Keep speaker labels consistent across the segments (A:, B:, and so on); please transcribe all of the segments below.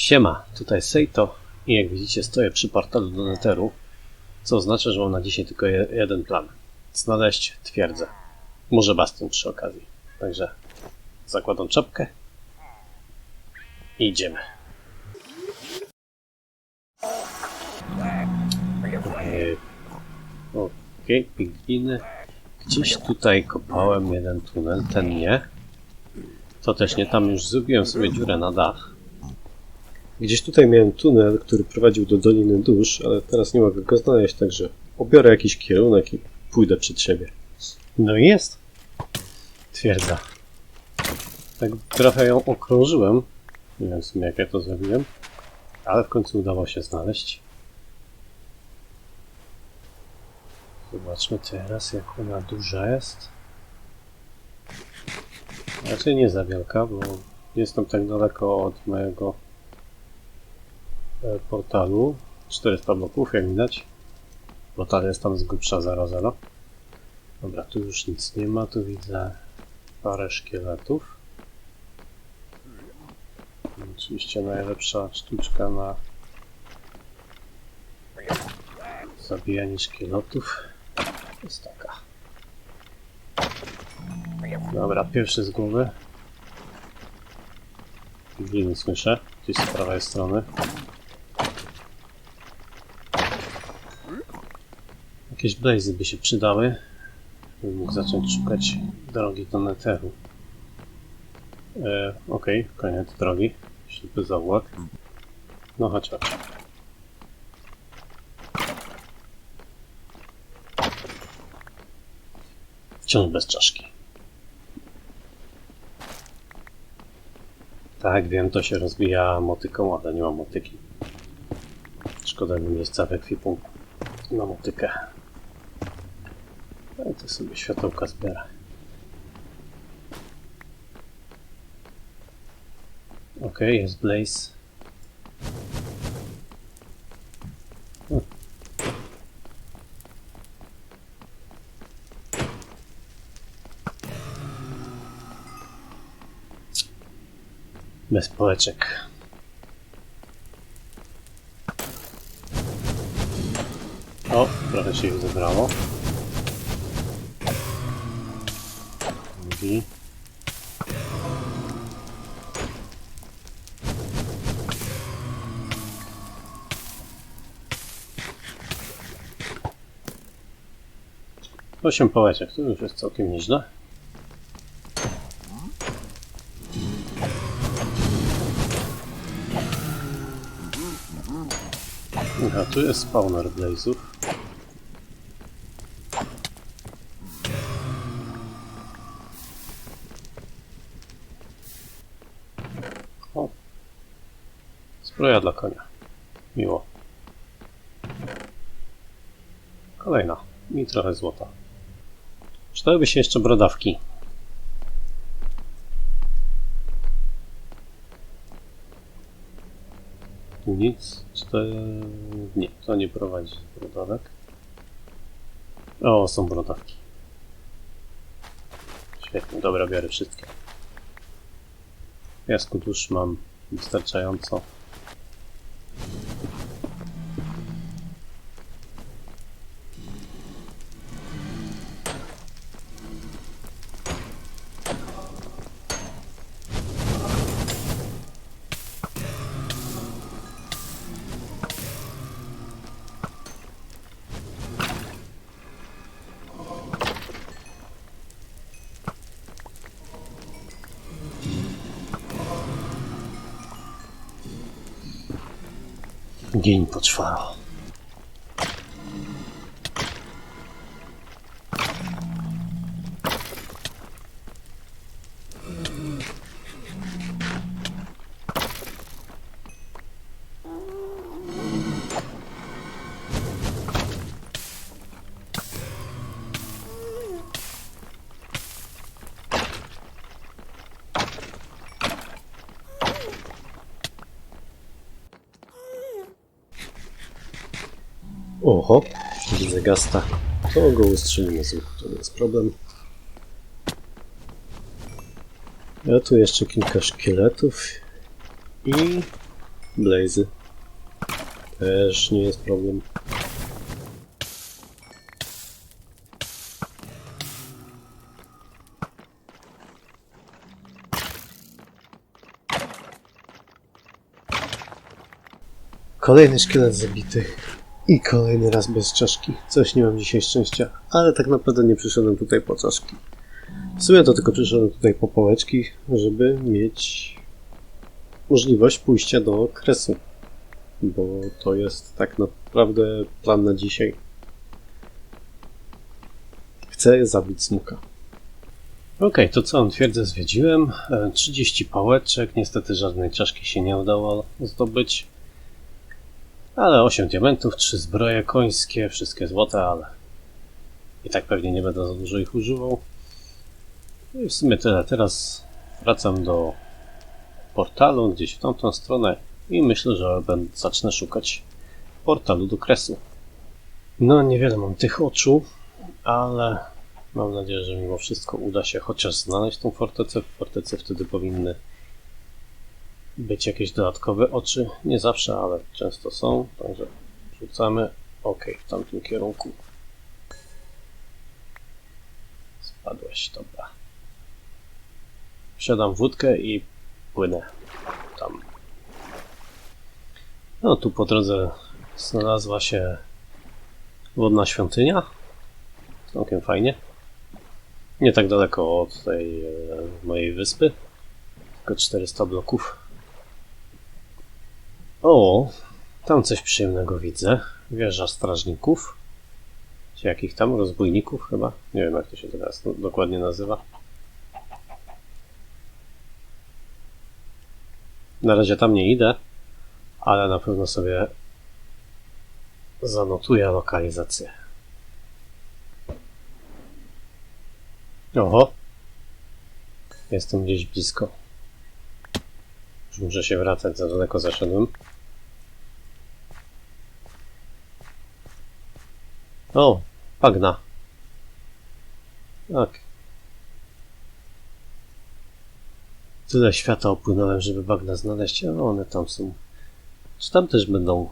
A: Siema, tutaj Seito i jak widzicie stoję przy portalu do Netheru, co oznacza, że mam na dzisiaj tylko je, jeden plan. Znaleźć twierdzę. Może bastion przy okazji. Także zakładam czapkę i idziemy. Eee, Okej, pingwiny. Gdzieś tutaj kopałem jeden tunel, ten nie. To też nie, tam już zrobiłem sobie dziurę na dach. Gdzieś tutaj miałem tunel, który prowadził do Doliny Dusz, ale teraz nie mogę go znaleźć, także obiorę jakiś kierunek i pójdę przed siebie. No i jest. Twierdza. Tak trochę ją okrążyłem. Nie wiem w sumie jak ja to zrobiłem, ale w końcu udało się znaleźć. Zobaczmy teraz jak ona duża jest. Raczej nie za wielka, bo jestem tak daleko od mojego portalu. 400 bloków, jak widać. Portal jest tam z grubsza 0,0. Dobra, tu już nic nie ma, tu widzę parę szkieletów. Oczywiście najlepsza sztuczka na zabijanie szkieletów jest taka. Dobra, pierwszy z głowy. Gliny słyszę, gdzieś z prawej strony. Jakieś blazy by się przydały. Bym mógł zacząć szukać drogi do Netheru. E, Okej, koniec drogi. Ślepy zaułek. No chodź, chodź. Wciąż bez czaszki. Tak, wiem, to się rozbija motyką, ale nie mam motyki. Szkoda mi miejsca w ekwipunku na motykę. To sobie światełka zbiera. Okej, jest Blaze. O. Bez pałeczek. O, trochę się ich zebrało. Drugi. Osiem pałeczek, to już jest całkiem nieźle. Aha, tu jest spawner blazów. O. Zbroja dla konia. Miło. Kolejna. I trochę złota. Przydałyby się jeszcze brodawki. Nic. To... Nie, to nie prowadzi brodawek. O, są brodawki. Świetnie, dobra, biorę wszystkie. Piasku dusz mam wystarczająco. Gień poczwaro. Oho, widzę gasta. To go ustrzelimy z to nie jest problem. A tu jeszcze kilka szkieletów i Blazy. Też nie jest problem. Kolejny szkielet zabity. I kolejny raz bez czaszki. Coś nie mam dzisiaj szczęścia, ale tak naprawdę nie przyszedłem tutaj po czaszki. W sumie to tylko przyszedłem tutaj po pałeczki, żeby mieć możliwość pójścia do kresu. Bo to jest tak naprawdę plan na dzisiaj. Chcę zabić smuka. Okej, to całą twierdzę zwiedziłem. E, 30 pałeczek, niestety żadnej czaszki się nie udało zdobyć. Ale 8 diamentów, 3 zbroje końskie, wszystkie złote, ale i tak pewnie nie będę za dużo ich używał. No i w sumie tyle. Teraz wracam do portalu, gdzieś w tamtą stronę i myślę, że będę, zacznę szukać portalu do kresu. No, niewiele mam tych oczu, ale mam nadzieję, że mimo wszystko uda się chociaż znaleźć tą fortecę. W fortecy wtedy powinny być jakieś dodatkowe oczy. Nie zawsze, ale często są, także rzucamy. Ok, w tamtym kierunku. Spadłeś, dobra. Wsiadam wódkę i płynę tam. No tu po drodze znalazła się wodna świątynia. Całkiem fajnie. Nie tak daleko od tej e, mojej wyspy. Tylko 400 bloków. O, tam coś przyjemnego widzę. Wieża strażników. Czy jakich tam? Rozbójników chyba? Nie wiem jak to się teraz do- dokładnie nazywa. Na razie tam nie idę, ale na pewno sobie zanotuję lokalizację. Oho. Jestem gdzieś blisko. Już muszę się wracać, za daleko zaszedłem. O, bagna. Tak. Tyle świata opłynąłem, żeby bagna znaleźć, a one tam są. Czy tam też będą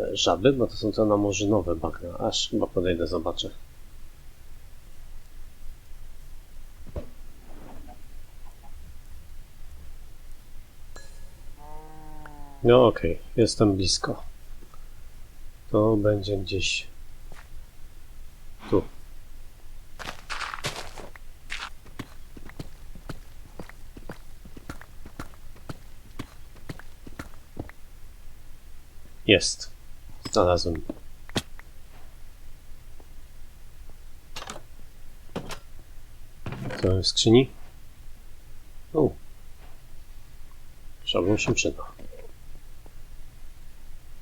A: e, żaby? Bo to są te namorzynowe bagna. Aż chyba podejdę, zobaczę. No okej, jestem blisko. To będzie gdzieś tu. Jest. Znalazłem. Co mamy skrzyni? O. Szablon się przyda.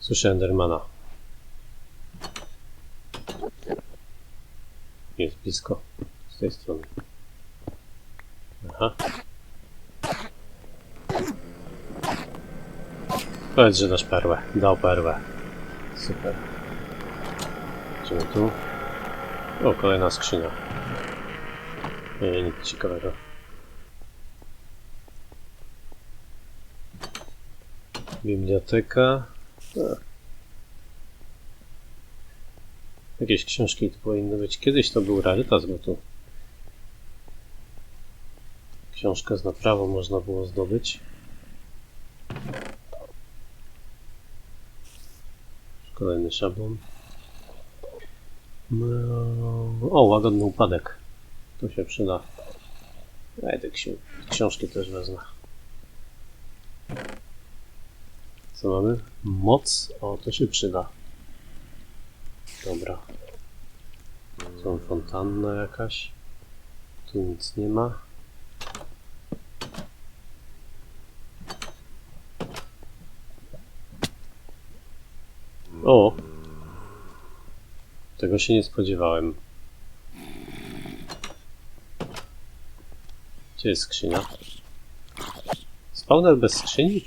A: Słyszę Endermana. Jest blisko. Z tej strony. Aha. Powiedz, że dasz perłę. Dał perłę. Super. Idziemy tu. O, kolejna skrzynia. Nie, nic ciekawego. Biblioteka. A. Jakieś książki tu powinny być. Kiedyś to był rarytas, bo tu książkę z naprawą można było zdobyć. Kolejny szablon. No, O, łagodny upadek. To się przyda. Ej, te ksi książki też wezmę. Co mamy? Moc. O, to się przyda. Dobra. Są fontanna jakaś. Tu nic nie ma. O! Tego się nie spodziewałem. Gdzie jest skrzynia? Spawner bez skrzyni?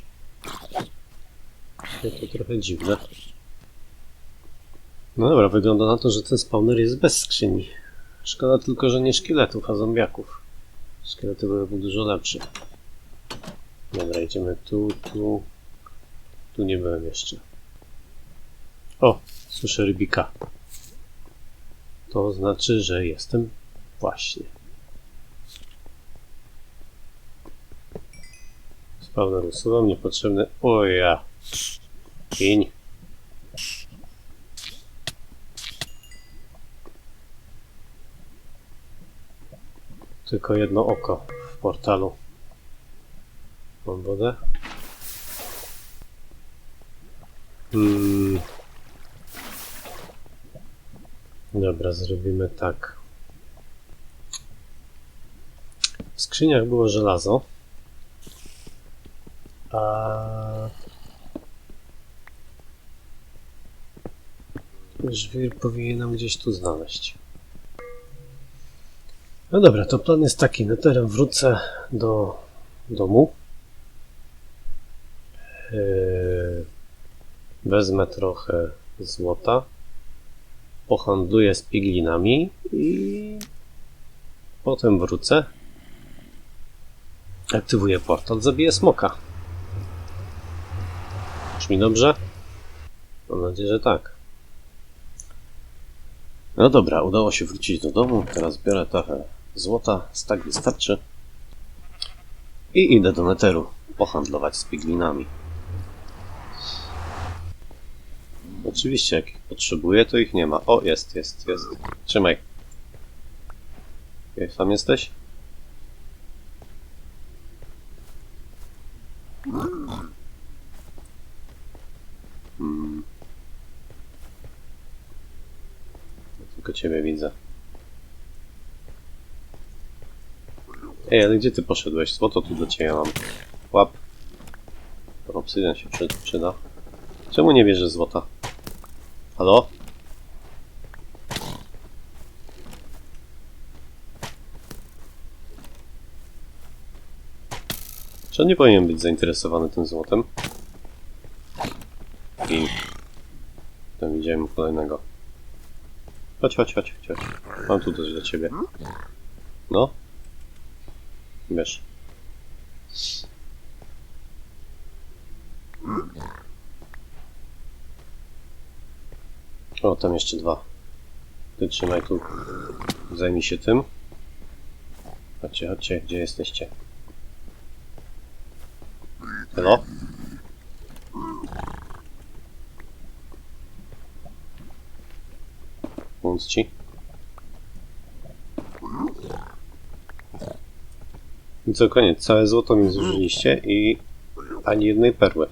A: To trochę dziwne. No dobra, wygląda na to, że ten spawner jest bez skrzyni. Szkoda tylko, że nie szkieletów, a zombiaków. Szkielety byłyby dużo lepsze. Dobra, idziemy tu, tu. Tu nie byłem jeszcze. O, słyszę rybika. To znaczy, że jestem właśnie. Spawner usuwam niepotrzebny. O ja. Pień. Tylko jedno oko w portalu. Mam wodę? Hmm. Dobra, zrobimy tak. W skrzyniach było żelazo. A żwir powinienem gdzieś tu znaleźć. No dobra, to plan jest taki. Na teren wrócę do domu. Yy, wezmę trochę złota. Pohandluję z piglinami i potem wrócę. Aktywuję portal, zabiję smoka. Brzmi dobrze? Mam nadzieję, że tak. No dobra, udało się wrócić do domu. Teraz biorę trochę złota, tak wystarczy. I idę do neteru pohandlować z piglinami. Oczywiście, jak ich potrzebuję, to ich nie ma. O, jest, jest, jest. Trzymaj. Okej, Sam jesteś? Hmm. Tylko ciebie widzę. Ej, ale gdzie ty poszedłeś? Złoto tu do ciebie mam. Łap. Obsydian się przy, przyda. Czemu nie bierzesz złota? Halo? Czy on nie powinien być zainteresowany tym złotem? I... Tam widziałem kolejnego. Chodź, chodź, chodź. chodź. Mam tu coś dla ciebie. No. Wiesz. O, tam jeszcze dwa. Ty trzymaj tu. Zajmij się tym. Chodźcie, chodźcie, gdzie jesteście? Hello? Pomóc ci? I co, koniec. Całe złoto mi zużyliście i ani jednej perły.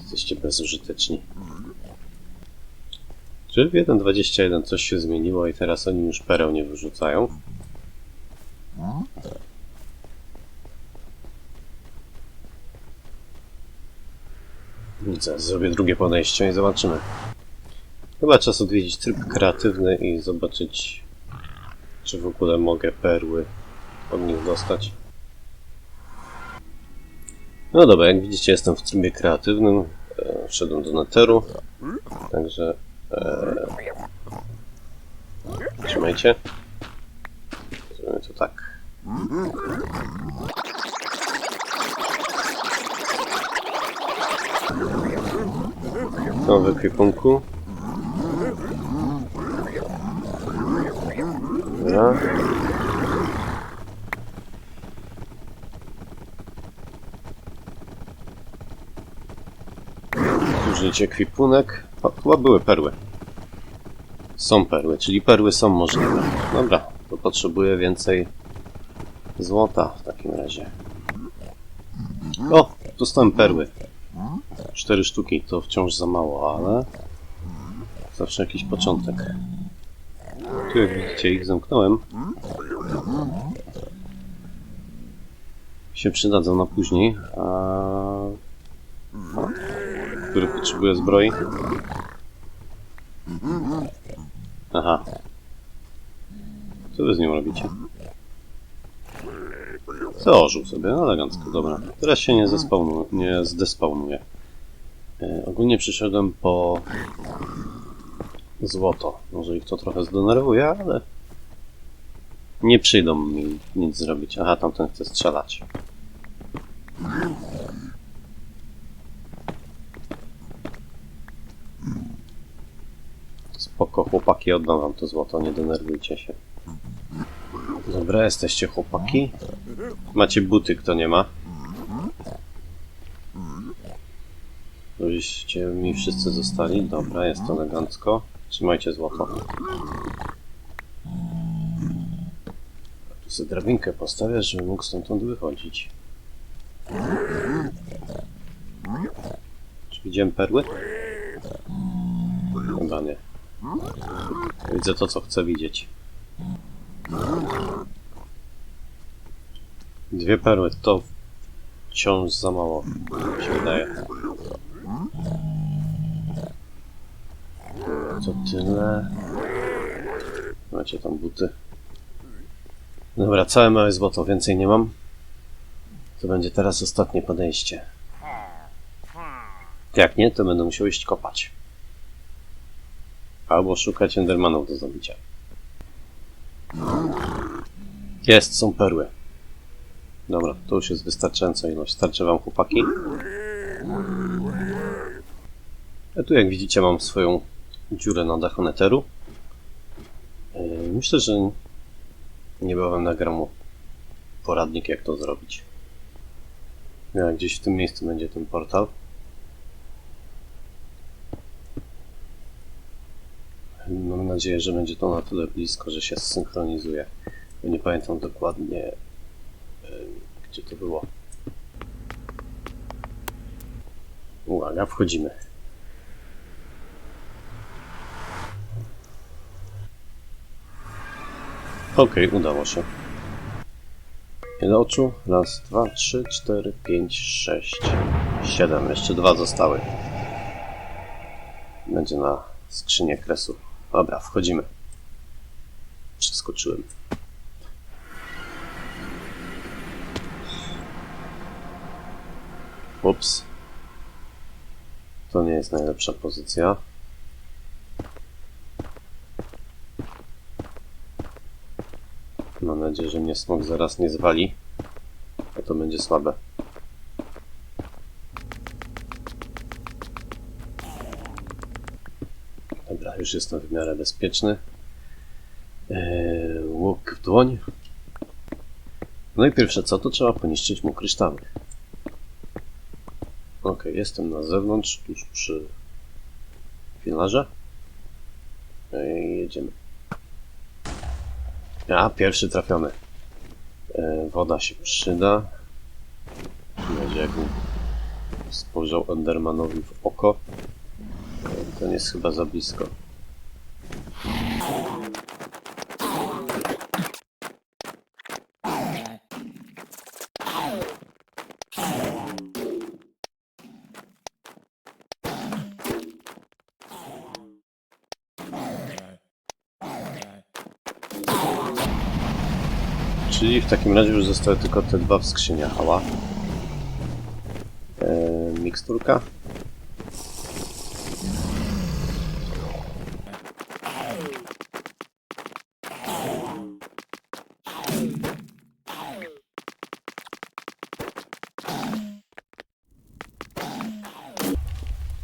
A: Jesteście bezużyteczni. Czy w 1.21 coś się zmieniło i teraz oni już pereł nie wyrzucają? Widzę, zrobię drugie podejście i zobaczymy. Chyba czas odwiedzić tryb kreatywny i zobaczyć, czy w ogóle mogę perły od nich dostać. No dobra, jak widzicie jestem w trybie kreatywnym. E, wszedłem do neteru. Także... E, trzymajcie. Zrobimy to tak. No, w. Dobra. Użyć ekwipunek. O, chyba były perły. Są perły, czyli perły są możliwe. Dobra, to potrzebuję więcej złota w takim razie. O, dostałem perły. Cztery sztuki to wciąż za mało, ale zawsze jakiś początek. Tu jak widzicie ich zamknąłem. Się przydadzą na później. A... Który potrzebuje zbroi? Aha. Co wy z nią robicie? Założył sobie, no elegancko, dobra. Teraz się nie, zespawnuje, nie zdespawnuje. E, ogólnie przyszedłem po złoto. Może ich to trochę zdenerwuje, ale nie przyjdą mi nic zrobić. Aha, tamten chce strzelać. Spoko, chłopaki, oddam wam to złoto, nie denerwujcie się. Dobra, jesteście chłopaki. Macie buty, kto nie ma. Żebyście mi wszyscy zostali. Dobra, jest elegancko. Trzymajcie złoto. Tu sobie drabinkę postawię, żebym mógł stamtąd wychodzić. Czy widziałem perły? Chyba nie. Widzę to, co chcę widzieć. Dwie perły to wciąż za mało, mi się wydaje. To tyle. Macie tam buty. Dobra, całe małe złoto, więcej nie mam. To będzie teraz ostatnie podejście. Jak nie, to będę musiał iść kopać. Albo szukać endermanów do zabicia. Jest, są perły. Dobra, to już jest wystarczająca ilość. Starczy wam chłopaki? Ja tu jak widzicie mam swoją dziurę na dachu neteru. Yy, Myślę, że niebawem nagram poradnik jak to zrobić. Gdzieś w tym miejscu będzie ten portal. Mam nadzieję, że będzie to na tyle blisko, że się zsynchronizuje. Bo nie pamiętam dokładnie, em, gdzie to było. Uwaga, wchodzimy. Okej, udało się. Ile oczu? Raz, dwa, trzy, cztery, pięć, sześć, siedem. Jeszcze dwa zostały. Będzie na skrzynię kresu. Dobra, wchodzimy. Przeskoczyłem. Ups. To nie jest najlepsza pozycja. Mam nadzieję, że mnie smok zaraz nie zwali. A to będzie słabe. Dobra, już jestem w miarę bezpieczny. Eee, łuk w dłoń. No i pierwsze co, to trzeba poniszczyć mu kryształy. Ok, jestem na zewnątrz, tuż przy filarze. Eee, jedziemy. A, pierwszy trafiony. E, woda się przyda. Będzie jakbym spojrzał Endermanowi w oko. E, ten jest chyba za blisko. Czyli w takim razie już zostały tylko te dwa w skrzyniach. Ała. E, miksturka.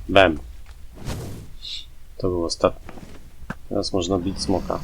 A: Bam. To był ostatni. Teraz można bić smoka.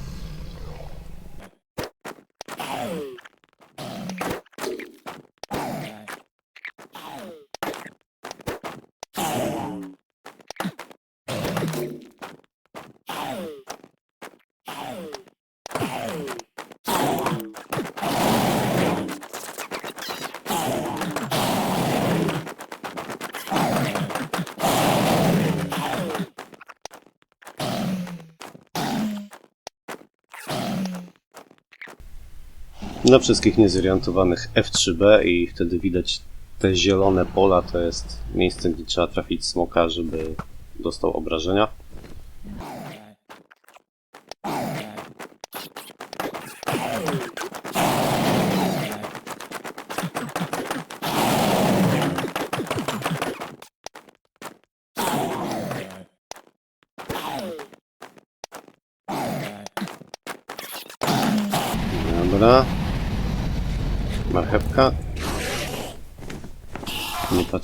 A: Dla wszystkich niezorientowanych F3B i wtedy widać te zielone pola, to jest miejsce, gdzie trzeba trafić smoka, żeby dostał obrażenia.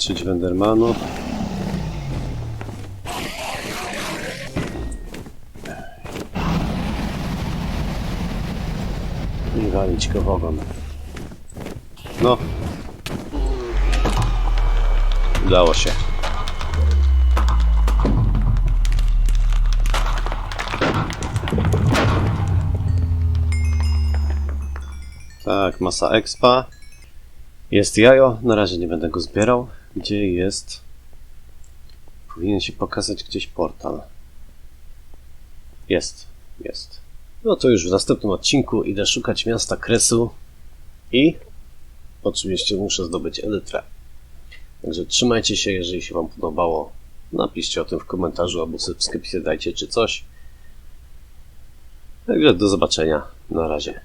A: dostarczyć Wendermanów. I walić go w ogon. No. Udało się. Tak, masa expa. Jest jajo, na razie nie będę go zbierał. Gdzie jest? Powinien się pokazać gdzieś portal. Jest, jest. No to już w następnym odcinku idę szukać miasta Kresu i oczywiście muszę zdobyć elytrę. Także trzymajcie się, jeżeli się Wam podobało. Napiszcie o tym w komentarzu albo subskrypcję dajcie czy coś. Także do zobaczenia. Na razie.